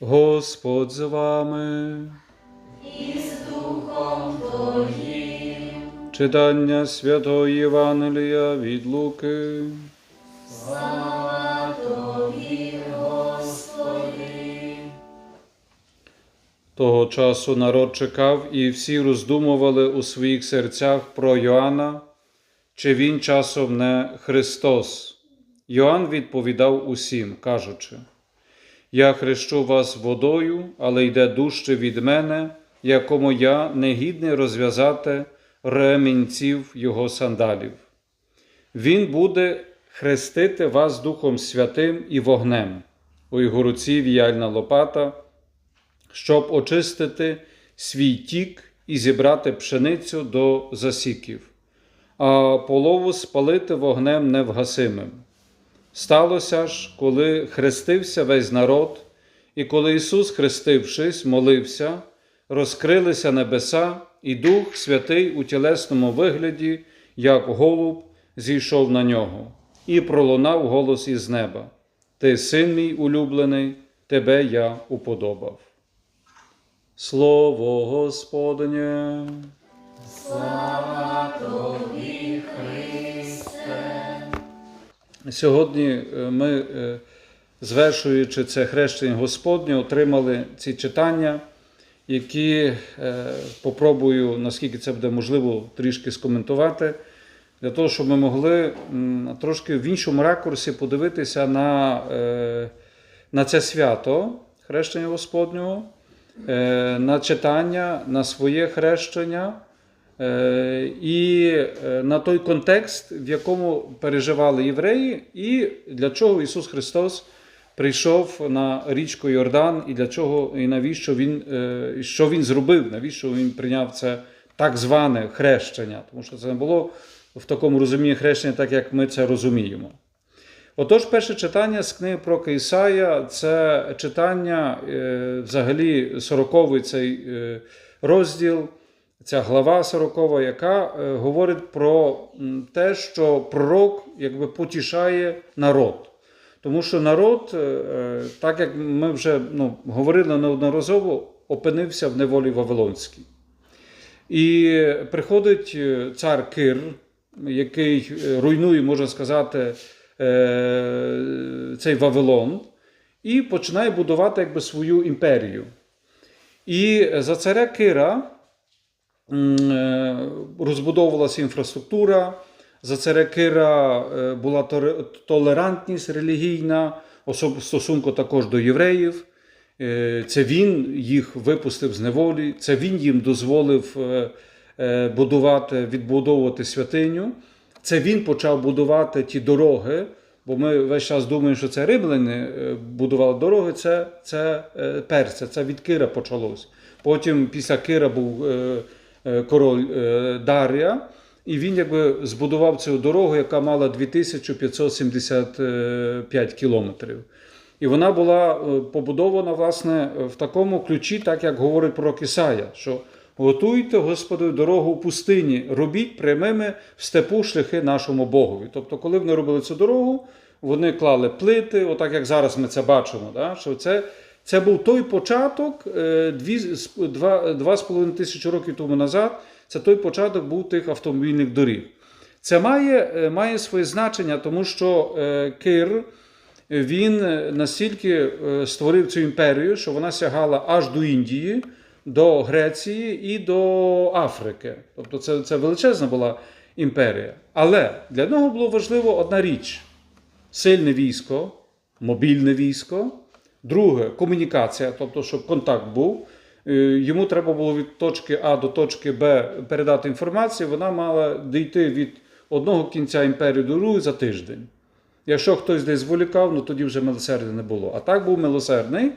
Господь з вами. і з Духом Твоїм. Читання Святого Євангелія від Луки. Слава Тобі, Господи. Того часу народ чекав, і всі роздумували у своїх серцях про Йоанна, чи він часом не Христос. Йоанн відповідав усім, кажучи: Я хрещу вас водою, але йде дужче від мене, якому я не гідний розв'язати ремінців його сандалів. Він буде хрестити вас Духом Святим і вогнем. У його руці віяльна лопата, щоб очистити свій тік і зібрати пшеницю до засіків, а полову спалити вогнем невгасимим. Сталося ж, коли хрестився весь народ, і коли Ісус, хрестившись, молився, розкрилися небеса, і Дух Святий у тілесному вигляді, як голуб, зійшов на нього, і пролунав голос із неба: Ти син мій улюблений, тебе я уподобав. Слово Господнє. Слава Тобі, Сьогодні е, ми, е, звершуючи це хрещення Господнє, отримали ці читання, які е, попробую, наскільки це буде можливо, трішки скоментувати, для того, щоб ми могли трошки в іншому ракурсі подивитися на, на це свято хрещення Господнього, на читання, на своє хрещення. Е, і е, на той контекст, в якому переживали євреї, і для чого Ісус Христос прийшов на річку Йордан, і для чого і навіщо Він е, що Він зробив, навіщо Він прийняв це так зване хрещення, тому що це не було в такому розумінні хрещення, так як ми це розуміємо. Отож, перше читання з книги про Ісая це читання взагалі 40-й цей розділ, ця глава 40, яка е, говорить про те, що пророк якби потішає народ. Тому що народ, е, е, так як ми вже ну, говорили неодноразово, опинився в неволі Вавилонській. І приходить цар Кир, який руйнує, можна сказати, цей Вавилон, і починає будувати якби, свою імперію. І за царя Кира розбудовувалася інфраструктура, за царя Кира е, була толерантність релігійна, стосунку також до євреїв. Е, Це він їх випустив з неволі, це він їм дозволив е, е, будувати, відбудовувати святиню. Це він почав будувати ті дороги, бо ми весь час думаємо, що це римляни е, будували дороги, це, це е, перця, це від Кира почалось. Потім після Кира був е, е, король е, Дар'я, і він якби збудував цю дорогу, яка мала 2575 кілометрів. І вона була е, побудована власне в такому ключі, так як говорить пророк Ісая, що готуйте, Господи, дорогу у пустині, робіть прямими в степу шляхи нашому Богові. Тобто, коли вони робили цю дорогу, вони клали плити, отак як зараз ми це бачимо. Да? Що це, це був той початок, е, дві, з- два, два з половиною тисячі років тому назад. Це той початок був тих автомобільних доріг. Це має, е, має своє значення, тому що е, Кир він е, настільки е, створив цю імперію, що вона сягала аж до Індії, до Греції і до Африки. Тобто це, це величезна була імперія. Але для нього було важливо одна річ: сильне військо, мобільне військо. Друге комунікація, тобто, щоб контакт був. Е, Йому треба було від точки А до точки Б передати інформацію. Вона мала дійти від одного кінця імперії до другого за тиждень. Якщо хтось десь зволікав, ну тоді вже милосердя не було. А так був милосердний.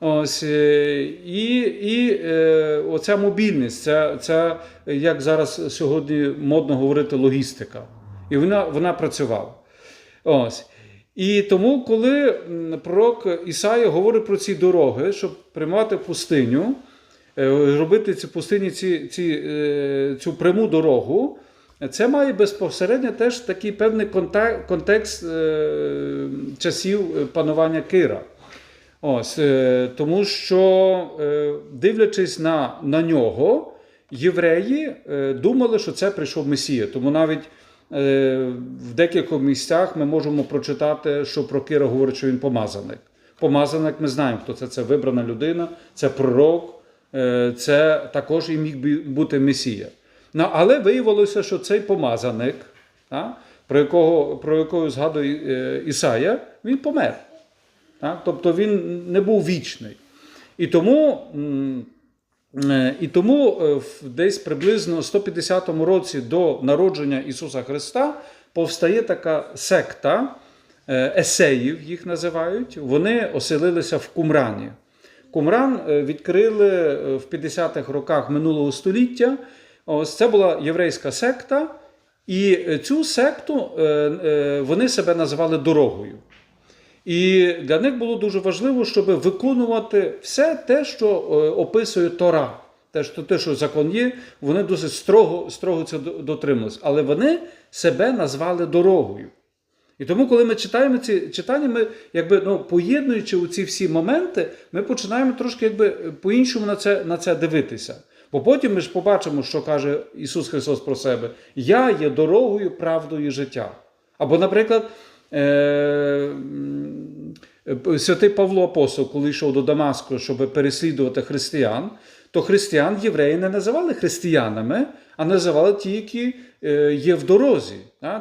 Ось, е, і і е, оця мобільність, ця, ця, як зараз сьогодні модно говорити, логістика. І вона, вона працювала. Ось. І тому, коли пророк Ісая говорить про ці дороги, щоб приймати пустиню, е, робити ці пустині ці, ці, е, цю пряму дорогу, це має безпосередньо теж такий певний конте- контекст е, часів панування Кира. Ось, тому що, дивлячись на, на нього, євреї думали, що це прийшов Месія. Тому навіть в декількох місцях ми можемо прочитати, що про Кира говорить, що він помазаник. Помазаник, ми знаємо, хто це. Це вибрана людина, це пророк, е, це також і міг бути Месія. Але виявилося, що цей помазаник, про якого, про якого згадує е, Ісая, він помер. Тобто він не був вічний. І тому, е, і тому е, в десь приблизно 150 році до народження Ісуса Христа повстає така секта е, есеїв, їх називають. Вони оселилися в Кумрані. Кумран е, відкрили е, в 50-х роках минулого століття. Ось це була єврейська секта, і е, цю секту е, е, вони себе називали дорогою. І для них було дуже важливо, щоб виконувати все те, що е, описує Тора. Те, що, те, що закон є, вони досить строго, строго це до- дотримувалися. Але вони себе назвали дорогою. І тому, коли ми читаємо ці читання, ми якби ну, поєднуючи ці всі моменти, ми починаємо трошки якби по-іншому на це, на це дивитися. Бо потім ми ж побачимо, що каже Ісус Христос про себе: Я є дорогою, правдою життя. Або, наприклад, е, святий Павло Апостол, коли йшов до Дамаску, щоб переслідувати християн, то християн євреї не називали християнами, а називали ті, які е, є в дорозі,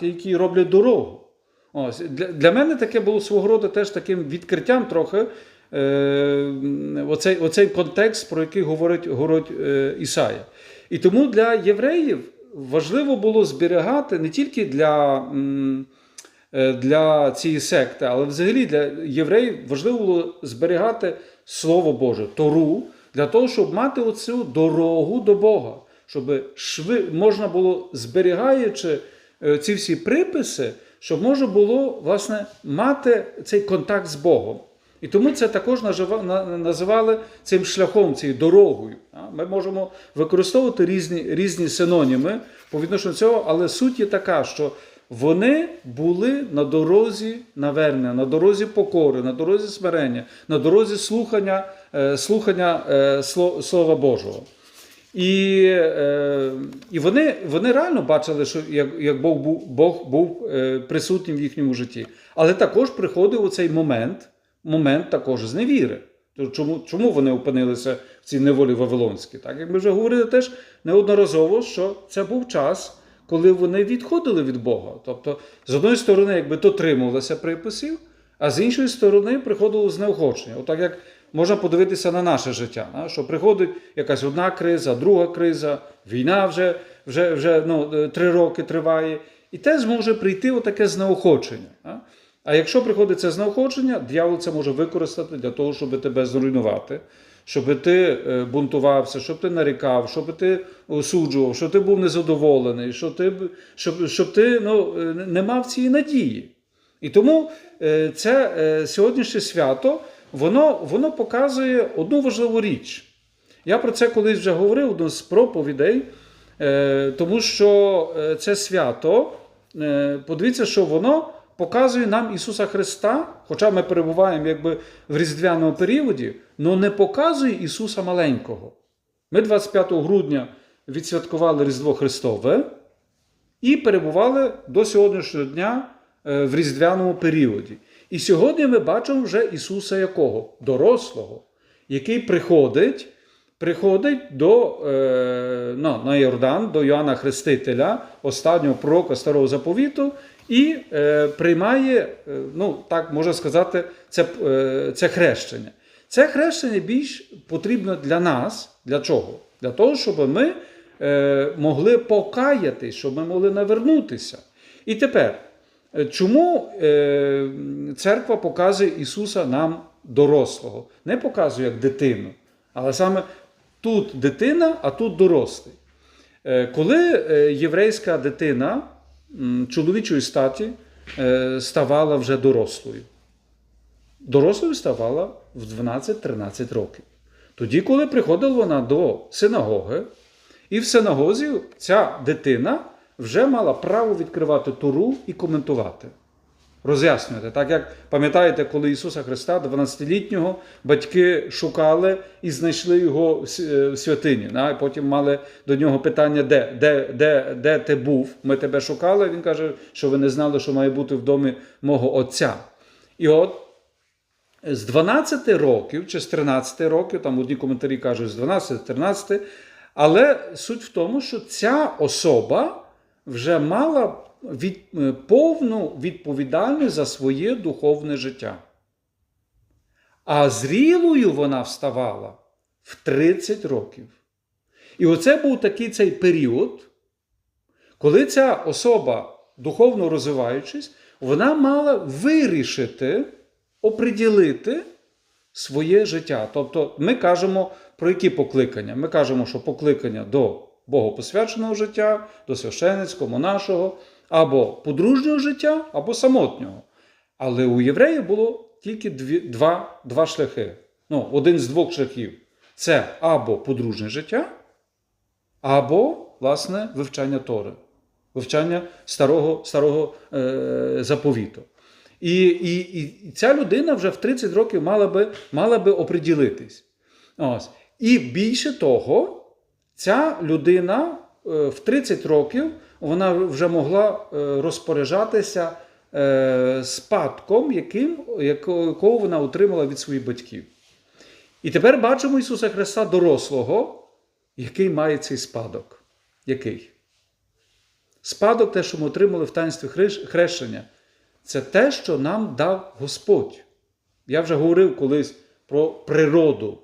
ті, які роблять дорогу. Ось для, мене таке було свого роду теж таким відкриттям трохи. Е, оцей, оцей контекст, про який говорить, говорить е, Ісая. І тому для євреїв важливо було зберігати не тільки для, м, для цієї секти, але взагалі для євреїв важливо було зберігати Слово Боже, Тору, для того, щоб мати оцю дорогу до Бога, щоб шви, можна було, зберігаючи е, ці всі приписи, щоб можна було власне мати цей контакт з Богом. І тому це також називали цим шляхом, цією дорогою. Ми можемо використовувати різні, різні синоніми по відношенню цього, але суть є така, що вони були на дорозі навернення, на дорозі покори, на дорозі смирення, на дорозі слухання, е, слухання е, Слова Божого. І, е, і вони, вони реально бачили, що як, як Бог був, Бог був присутнім в їхньому житті. Але також приходив оцей момент, момент також зневіри. Чому, чому вони опинилися в цій неволі Вавилонській? Так, як ми вже говорили теж неодноразово, що це був час, коли вони відходили від Бога. Тобто, з одної сторони, якби дотримувалися приписів, а з іншої сторони приходило знеохочення. Отак як можна подивитися на наше життя, що приходить якась одна криза, друга криза, війна вже, вже, вже ну, е, три роки триває, і теж може прийти отаке знеохочення. А якщо приходить це знеохочення, дьявол це може використати для того, щоб тебе зруйнувати, щоб ти е, бунтувався, щоб ти нарікав, щоб ти осуджував, щоб ти був незадоволений, щоб ти, щоб, щоб ти ну, е, не мав цієї надії. І тому е, це сьогоднішнє свято воно, воно показує одну важливу річ. Я про це колись вже говорив одну з проповідей, тому що це свято, подивіться, що воно показує нам Ісуса Христа, хоча ми перебуваємо якби в різдвяному періоді, але не показує Ісуса маленького. Ми 25 грудня відсвяткували Різдво Христове і перебували до сьогоднішнього дня е, в різдвяному періоді. І сьогодні ми бачимо вже Ісуса якого? Дорослого, який приходить, приходить до, е, ну, на Йордан, до Йоанна Хрестителя, останнього пророка Старого Заповіту, і е, приймає, е, ну так можна сказати, це, е, це хрещення. Це хрещення більш потрібно для нас. Для чого? Для того, щоб ми е, могли покаятись, щоб ми могли навернутися. І тепер, е, чому е, церква показує Ісуса нам дорослого? Не показує як дитину, але саме тут дитина, а тут дорослий. Е, Коли е, єврейська дитина чоловічої статі е, ставала вже дорослою, дорослою ставала в 12-13 років. Тоді, коли приходила вона до синагоги, і в синагозі ця дитина вже мала право відкривати Туру і коментувати. Роз'яснювати. Так як пам'ятаєте, коли Ісуса Христа, 12-літнього, батьки шукали і знайшли його е, в святині. Да? І потім мали до нього питання, де, де, де, де ти був? Ми тебе шукали. Він каже, що ви не знали, що має бути в домі мого Отця. І от з 12 років чи з 13 років, там одні коментарі кажуть з 12, 13, але суть в тому, що ця особа вже мала від, е, повну відповідальність за своє духовне життя. А зрілою вона вставала в 30 років. І оце був такий цей період, коли ця особа, духовно розвиваючись, вона мала вирішити, оприділити своє життя. Тобто ми кажемо про які покликання? Ми кажемо, що покликання до богопосвяченого життя, до священицького, монашого, або подружнього життя, або самотнього. Але у євреїв було тільки дві, два, два шляхи. Ну, один з двох шляхів це або подружнє життя, або, власне, вивчання Тори, вивчання старого, старого е, заповіту. І, і, і ця людина вже в 30 років мала би, мала би оприділитись. Ось. І більше того, ця людина е, в 30 років вона вже могла е, розпоряджатися е, спадком, яким, якого вона отримала від своїх батьків. І тепер бачимо Ісуса Христа дорослого, який має цей спадок. Який? Спадок, те, що ми отримали в таїнстві хрещення, це те, що нам дав Господь. Я вже говорив колись про природу,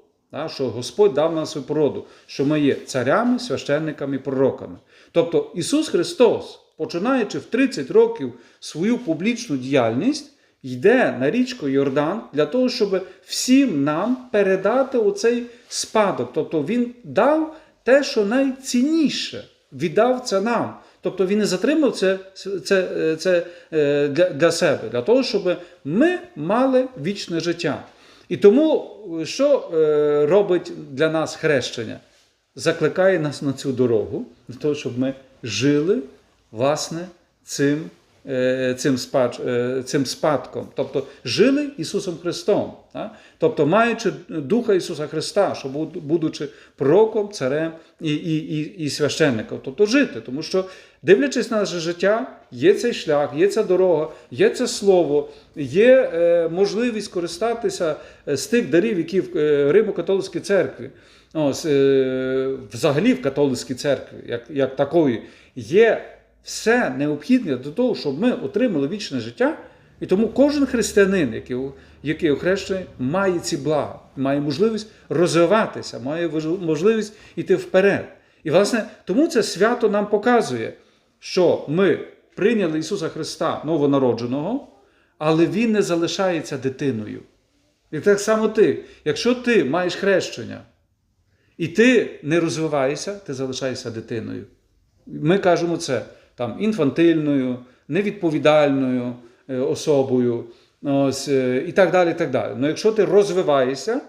що Господь дав нам свою природу, що ми є царями, священниками, пророками. Тобто Ісус Христос, починаючи в 30 років свою публічну діяльність, йде на річку Йордан для того, щоб всім нам передати оцей спадок. Тобто Він дав те, що найцінніше, віддав це нам. Тобто він не затримав це, це, це е, для, для себе, для того, щоб ми мали вічне життя. І тому, що е, робить для нас хрещення? Закликає нас на цю дорогу, для того, щоб ми жили власне цим, е, цим, цим спадком. Тобто жили Ісусом Христом. Тобто, маючи Духа Ісуса Христа, що будучи пророком, царем і, і, і, і священником, тобто жити. Тому що, дивлячись на наше життя, є цей шлях, є ця дорога, є це слово, є е, можливість користатися е, з тих дарів, які в е, Римо-католицькій церкві. Ось, взагалі в католицькій церкві, як, як такої, є все необхідне до того, щоб ми отримали вічне життя. І тому кожен християнин, який, який охрещений, має ці блага, має можливість розвиватися, має можливість йти вперед. І, власне, тому це свято нам показує, що ми прийняли Ісуса Христа новонародженого, але Він не залишається дитиною. І так само ти, якщо ти маєш хрещення, і ти не розвиваєшся, ти залишаєшся дитиною. Ми кажемо це там інфантильною, невідповідальною е, особою, ось, е, і так далі. так далі. Ну якщо ти розвиваєшся,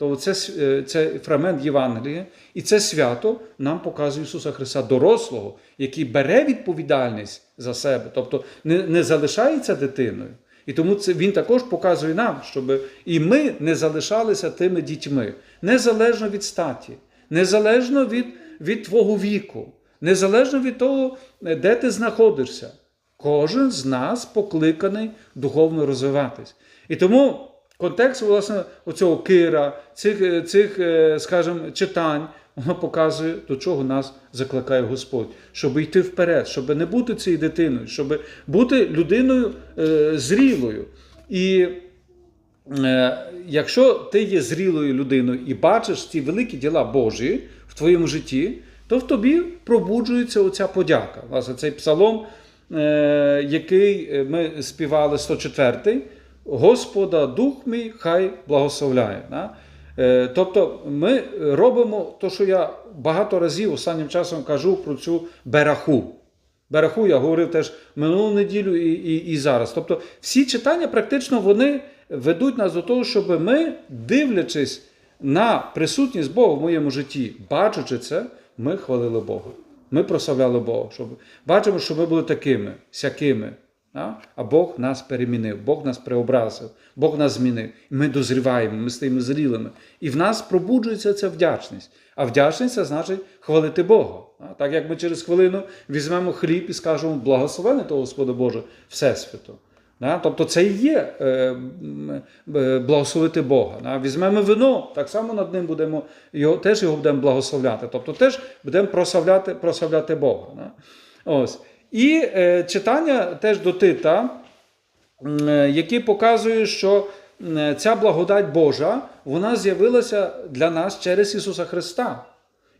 то це, е, це фрагмент Євангелія, і це свято нам показує Ісуса Христа дорослого, який бере відповідальність за себе, тобто не, не залишається дитиною. І тому це він також показує нам, щоб і ми не залишалися тими дітьми, незалежно від статі, незалежно від, від твого віку, незалежно від того, де ти знаходишся. Кожен з нас покликаний духовно розвиватись. І тому контекст власне оцього кира, цих, е, цих е, скажімо, читань, воно показує, до чого нас закликає Господь, щоб йти вперед, щоб не бути цією дитиною, щоб бути людиною е, зрілою. І е, якщо ти є зрілою людиною і бачиш ці великі діла Божі в твоєму житті, то в тобі пробуджується оця подяка. Власне, цей псалом, е, який е, ми співали 104-й, Господа Дух мій хай благословляє. Е, Тобто ми робимо те, що я багато разів останнім часом кажу про цю бераху. Бераху я говорив теж минулу неділю і, і, і зараз. Тобто всі читання практично вони ведуть нас до того, щоб ми, дивлячись на присутність Бога в моєму житті, бачачи це, ми хвалили Бога. Ми прославляли Бога. Щоб... Бачимо, що ми були такими, сякими? А Бог нас перемінив, Бог нас преобразив, Бог нас змінив. Ми дозріваємо, ми стаємо зрілими. І в нас пробуджується ця вдячність. А вдячність це значить хвалити Бога. Так як ми через хвилину візьмемо хліб і скажемо благословене того Господа Боже Всесвіту. Да? Тобто це і є е, е, благословити Бога. Да? Візьмемо вино, так само над ним будемо його, теж його будемо благословляти. Тобто теж будемо прославляти, прославляти Бога. Да? Ось. І е, читання теж до Тита, е, які показують, що ця благодать Божа вона з'явилася для нас через Ісуса Христа.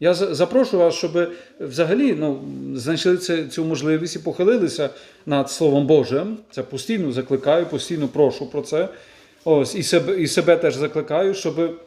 Я за- запрошую вас, щоб взагалі ну, знайшли цю можливість і похилилися над Словом Божим. Це постійно закликаю, постійно прошу про це. Ось, і себе, і себе теж закликаю, щоб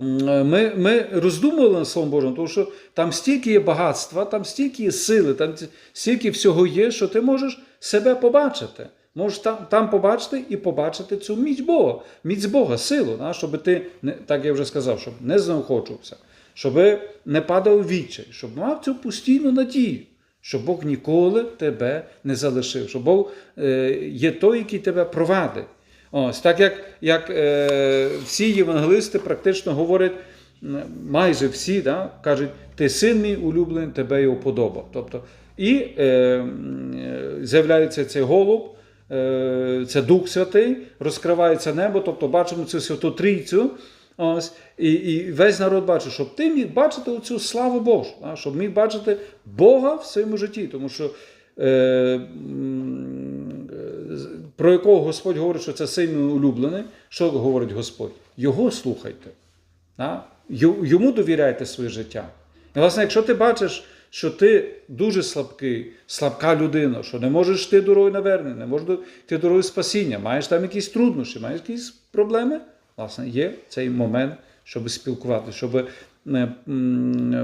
ми, ми роздумували над Словом Божим, тому що там стільки є багатства, там стільки є сили, там стільки всього є, що ти можеш себе побачити. Можеш там, там побачити і побачити цю міць Бога, міць Бога, силу, да, щоб ти, так я вже сказав, щоб не заохочувався, щоб не падав відчай, щоб мав цю постійну надію, що Бог ніколи тебе не залишив, що Бог е, є той, який тебе провадить. Ось так як, як е, всі євангелисти практично говорять, майже всі да, кажуть, ти син мій улюблений, тебе я уподобав. Тобто, і е, е, з'являється цей голуб, е, це Дух Святий, розкривається небо, тобто бачимо цю святу трійцю. Ось, і, і весь народ бачить, щоб ти міг бачити оцю славу Божу, да, щоб міг бачити Бога в своєму житті. Тому що е, е, про якого Господь говорить, що це син улюблений, що говорить Господь? Його слухайте. Ю- Йому довіряйте своє життя. І, власне, якщо ти бачиш, що ти дуже слабкий, слабка людина, що не можеш йти дорогою навернення, не можеш йти дорогою спасіння, маєш там якісь труднощі, маєш якісь проблеми, власне, є цей момент, щоб спілкуватися, щоб е,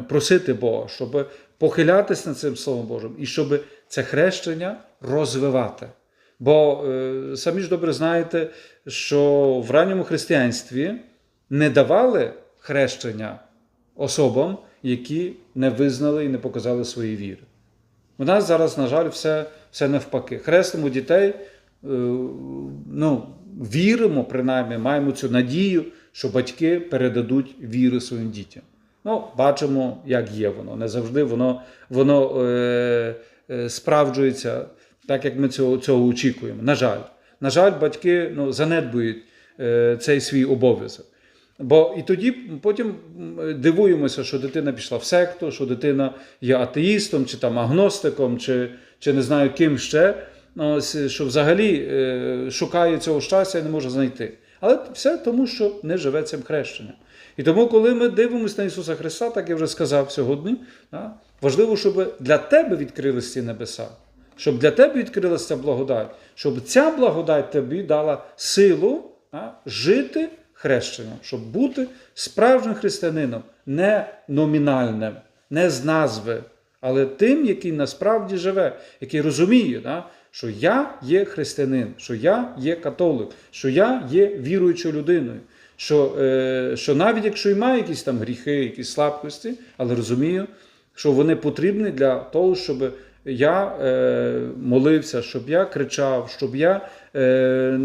просити Бога, щоб похилятися над цим Словом Божим і щоб це хрещення розвивати. Бо е, самі ж добре знаєте, що в ранньому християнстві не давали хрещення особам, які не визнали і не показали свої віри. У нас зараз, на жаль, все, все навпаки. Хрестимо дітей, е, ну, віримо, принаймні, маємо цю надію, що батьки передадуть віру своїм дітям. Ну, бачимо, як є воно. Не завжди воно, воно е, е, справджується так, як ми цього, цього очікуємо. На жаль, на жаль, батьки ну, занедбують е, цей свій обов'язок. Бо і тоді потім дивуємося, що дитина пішла в секту, що дитина є атеїстом, чи там агностиком, чи, чи не знаю ким ще. Ну, Ось, що взагалі е, шукає цього щастя і не може знайти. Але все тому, що не живе цим хрещенням. І тому, коли ми дивимося на Ісуса Христа, так я вже сказав сьогодні, важливо, щоб для тебе відкрилися ці небеса, щоб для тебе відкрилася ця благодать, щоб ця благодать тобі дала силу жити хрещенням, щоб бути справжнім християнином, не номінальним, не з назви, але тим, який насправді живе, який розуміє, що я є християнин, що я є католик, що я є віруючою людиною. Що, е, що навіть якщо і маю якісь там гріхи, якісь слабкості, але розумію, що вони потрібні для того, щоб я е, молився, щоб я кричав, щоб я е, е,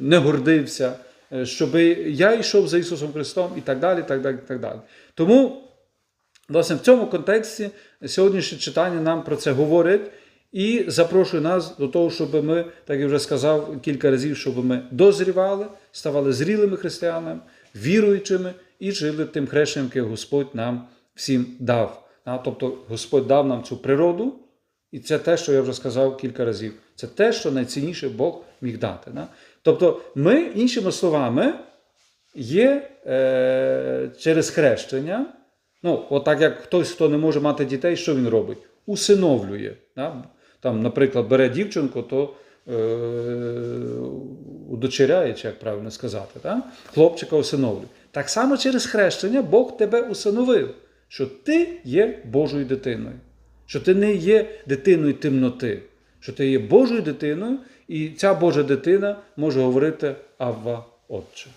не гордився, е, щоб я йшов за Ісусом Христом і так далі. так далі, так далі. Тому, власне, в цьому контексті сьогоднішнє читання нам про це говорить і запрошує нас до того, щоб ми, так я вже сказав кілька разів, щоб ми дозрівали, ставали зрілими християнами, віруючими і жили тим хрещенням, яке Господь нам всім дав. Тобто Господь дав нам цю природу, і це те, що я вже сказав кілька разів. Це те, що найцінніше Бог міг дати. Да? Тобто, ми, іншими словами, є е, через хрещення. Ну, от як хтось, хто не може мати дітей, що він робить? Усиновлює. Да? Там, наприклад, бере дівчинку, то е, удочеряє, чи як правильно сказати, да? хлопчика усиновлює. Так само через хрещення Бог тебе усиновив, що ти є Божою дитиною, що ти не є дитиною темноти, що ти є Божою дитиною, і ця Божа дитина може говорити Авва Отче.